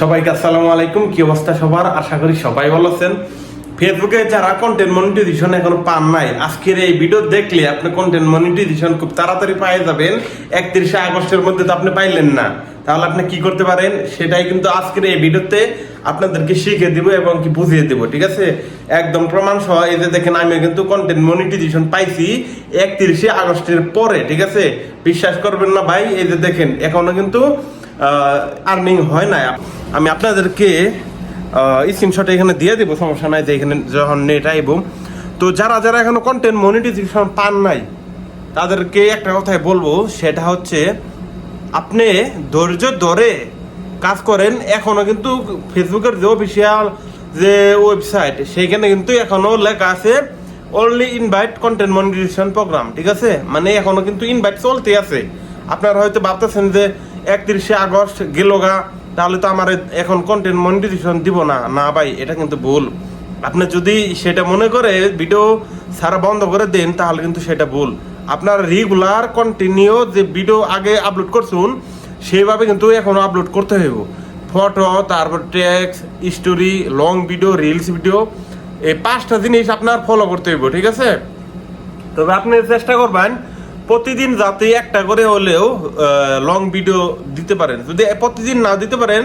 সবাইকে আসসালামু আলাইকুম, কি অবস্থা সবার? আশা করি সবাই ভালো আছেন। ফেসবুকে যারা কন্টেন্ট মনিটাইজেশন এখন পান নাই, আজকের এই ভিডিও দেখলে আপনি কন্টেন্ট মনিটাইজেশন খুব তাড়াতাড়ি পেয়ে যাবেন। একত্রিশে আগস্টের মধ্যে তো আপনি পাইলেন না। তাহলে আপনি কি করতে পারেন? সেটাই কিন্তু আজকের এই ভিডিওতে আপনাদেরকে শিখে দিব এবং কি বুঝিয়ে দিব, ঠিক আছে? একদম প্রমাণ সহ, এই যে দেখেন আমি কিন্তু কন্টেন্ট মনিটাইজেশন পাইছি একত্রিশে আগস্টের পরে, ঠিক আছে? বিশ্বাস করবেন না ভাই, এই যে দেখেন, এখনও কিন্তু আর্নিং হয় না আমি আপনাদেরকে স্ক্রিনশট এখানে দিয়ে দেবো, সমস্যা নাই যে এখানে যখন নেট আইব। তো যারা যারা এখনও কন্টেন্ট মনিটাইজেশন পান নাই, তাদেরকে একটা কথাই বলব, সেটা হচ্ছে আপনি ধৈর্য ধরে কাজ করেন, এখনও কিন্তু ফেসবুকের যে অফিসিয়াল যে ওয়েবসাইট সেইখানে কিন্তু এখনও লেখা আছে only invite content monetisation programme ঠিক আছে? মানে এখনও কিন্তু ইনভাইট চলতে আছে। আপনারা হয়তো ভাবতেছেন যে একত্রিশে আগস্ট গেলগা তাহলে তো আমার এখন কন্টেন্ট মনিটাইজেশন দিব না। না ভাই, এটা কিন্তু ভুল। আপনি যদি সেটা মনে করে ভিডিও সারা বন্ধ করে দেন, তাহলে কিন্তু সেটা ভুল। আপনার রেগুলার কন্টিনিউ যে ভিডিও আগে আপলোড করছুন, সেইভাবে কিন্তু এখনও আপলোড করতে হইব। ফটো তারপর text story long video reels video এই পাঁচটা জিনিস আপনার ফলো করতে হইব, ঠিক আছে? তবে আপনি চেষ্টা করবেন প্রতিদিন যাতে একটা করে হলেও লং ভিডিও দিতে পারেন। যদি প্রতিদিন না দিতে পারেন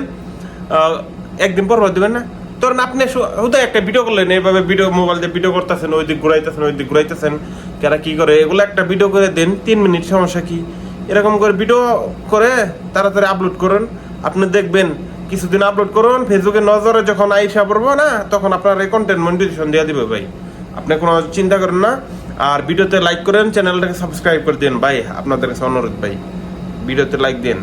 একদিন পর দিবেন না? ধরেন আপনি শুধু একটা ভিডিও করলেন, এইভাবে ভিডিও মোবাইল দিয়ে ভিডিও করতেছেন, ওই দিক ঘুরাইতেছেন, ওই দিক ঘুরাইতেছেন, কারা কি করে, এগুলো একটা ভিডিও করে দেন, তিন মিনিট সমস্যা কি? এরকম করে ভিডিও করে তাড়াতাড়ি আপলোড করুন। আপনি দেখবেন, কিছুদিন আপলোড করুন ফেসবুকে নজরে যখন আইসা পড়ব না, তখন আপনার এই কন্টেন্ট মনিটাইজেশন দিয়ে দিবে ভাই। আপনি কোনো চিন্তা করেন না। আর ভিডিওতে লাইক করেন চ্যানেলটাকে সাবস্ক্রাইব করে দিন। ভাই, আপনাদের কাছে অনুরোধ, ভাই। ভিডিওতে লাইক দিন।